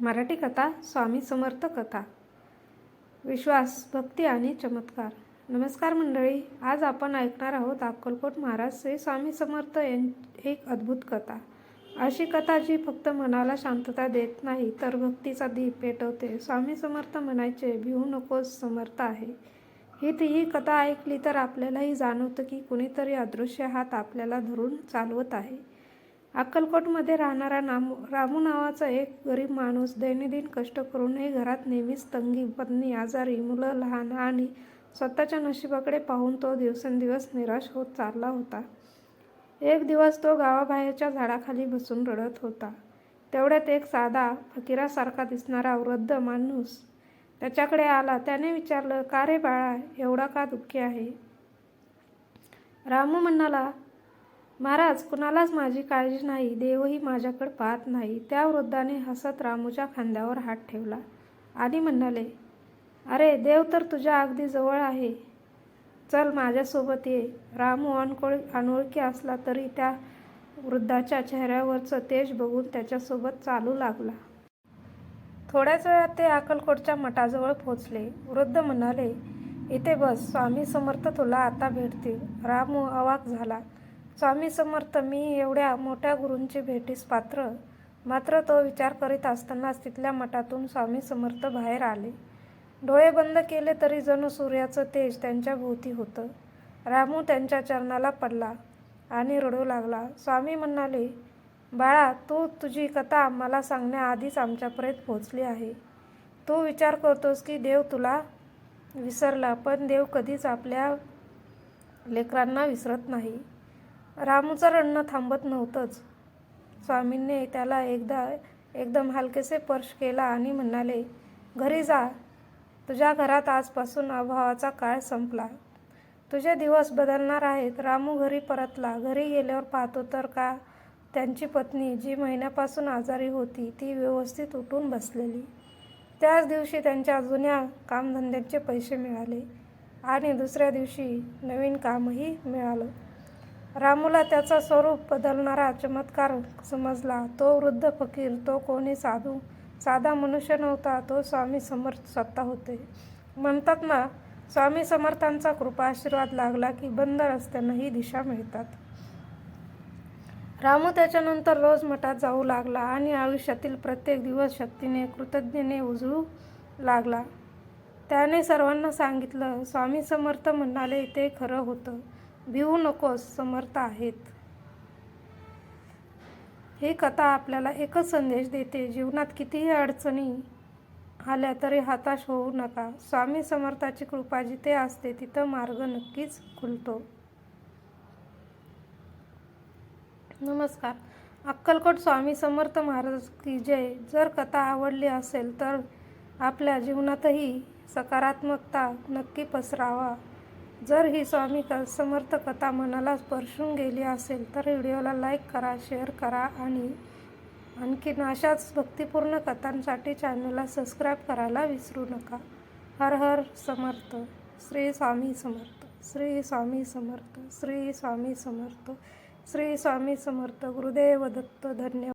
मराठी कथा स्वामी समर्थ कथा. विश्वास भक्ती आणि चमत्कार. नमस्कार मंडळी आज आपण ऐकणार आहोत अक्कलकोट महाराज श्री स्वामी समर्थ यां एक अद्भुत कथा. अशी कथा जी फक्त मनाला शांतता देत नाही तर भक्तीचा दीप पेटवते. स्वामी समर्थ म्हणायचे भिवू नकोस समर्थ आहे. ही ती ही कथा ऐकली तर आपल्यालाही जाणवतं की कुणीतरी अदृश्य हात आपल्याला धरून चालवत आहे. अक्कलकोटमध्ये राहणारा नामू रामू नावाचा एक गरीब माणूस दैनंदिन कष्ट करूनही घरात नेहमीच तंगी पत्नी आजारी मुलं लहान आणि स्वतःच्या नशिबाकडे पाहून तो दिवसेंदिवस निराश होत चालला होता. एक दिवस तो गावाबाहेरच्या झाडाखाली बसून रडत होता. तेवढ्यात एक साधा फकीरासारखा दिसणारा वृद्ध माणूस त्याच्याकडे आला. त्याने विचारलं का रे बाळा एवढा का दुःखी आहे? रामू म्हणाला महाराज कुणालाच माझी काळजी नाही देवही माझ्याकडे पाहत नाही. त्या वृद्धाने हसत रामूच्या खांद्यावर हात ठेवला आणि म्हणाले अरे देव तर तुझ्या अगदी जवळ आहे. चल माझ्यासोबत ये. रामू अनकोळ अनोळखी असला तरी त्या वृद्धाच्या चेहऱ्यावरचं तेज बघून त्याच्यासोबत चालू लागला. थोड्याच वेळात ते अक्कलकोटच्या मठाजवळ पोचले वृद्ध म्हणाले इथे बस स्वामी समर्थ तुला आता भेटतील. रामू अवाक झाला. स्वामी समर्थ मी एवढ्या मोठ्या गुरूंची भेटीस पात्र. मात्र तो विचार करीत असतानाच तिथल्या मठातून स्वामी समर्थ बाहेर आले. डोळे बंद केले तरी जणू सूर्याचं तेज त्यांच्या भोवती होतं. रामू त्यांच्या चरणाला पडला आणि रडू लागला. स्वामी म्हणाले बाळा तू तुझी कथा मला सांगण्याआधीच आमच्यापर्यंत पोहोचली आहे. तू विचार करतोस की देव तुला विसरला पण देव कधीच आपल्या लेकरांना विसरत नाही. रामूचं रडणं थांबत नव्हतंच. स्वामींनी त्याला एकदा एकदम हलकेसे स्पर्श केला आणि म्हणाले घरी जा. तुझ्या घरात आजपासून अभावाचा काळ संपला. तुझे दिवस बदलणार आहेत. रामू घरी परतला. घरी गेल्यावर पाहतो तर का त्यांची पत्नी जी महिन्यापासून आजारी होती ती व्यवस्थित उठून बसलेली. त्याच दिवशी त्यांच्या जुन्या कामधंद्यांचे पैसे मिळाले आणि दुसऱ्या दिवशी नवीन कामही मिळालं. रामूला त्याचा स्वरूप बदलणारा चमत्कार समजला. तो वृद्ध फकीर तो कोणी साधू? साधा मनुष्य नव्हता तो स्वामी समर्थ स्वतः होते. म्हणतात ना स्वामी समर्थांचा कृपा आशीर्वाद लागला की बंद रस्त्यांनाही दिशा मिळतात. रामू त्याच्यानंतर रोज मठात जाऊ लागला आणि आयुष्यातील प्रत्येक दिवस शक्तीने कृतज्ञेने उजळू लागला. त्याने सर्वांना सांगितलं स्वामी समर्थ म्हणाले ते खरं होतं. भिवू नकोस समर्थ आहेत. ही कथा आपल्याला एकच संदेश देते जीवनात कितीही अडचणी आल्या तरी हताश होऊ नका. स्वामी समर्थाची कृपा जिथे असते तिथं मार्ग नक्कीच खुलतो. नमस्कार. अक्कलकोट स्वामी समर्थ महाराज की जय. जर कथा आवडली असेल तर आपल्या जीवनातही सकारात्मकता नक्की पसरावा. जर ही स्वामी क समर्थ कथा मनाला स्पर्शून गेली असेल तर व्हिडिओला लाईक करा शेअर करा आणि आणखीन अशाच भक्तिपूर्ण कथांसाठी चॅनलला सबस्क्राईब करायला विसरू नका. हर हर समर्थ श्री स्वामी समर्थ श्री स्वामी समर्थ श्री स्वामी समर्थ श्री स्वामी समर्थ गुरुदेव दत्त धन्यवाद.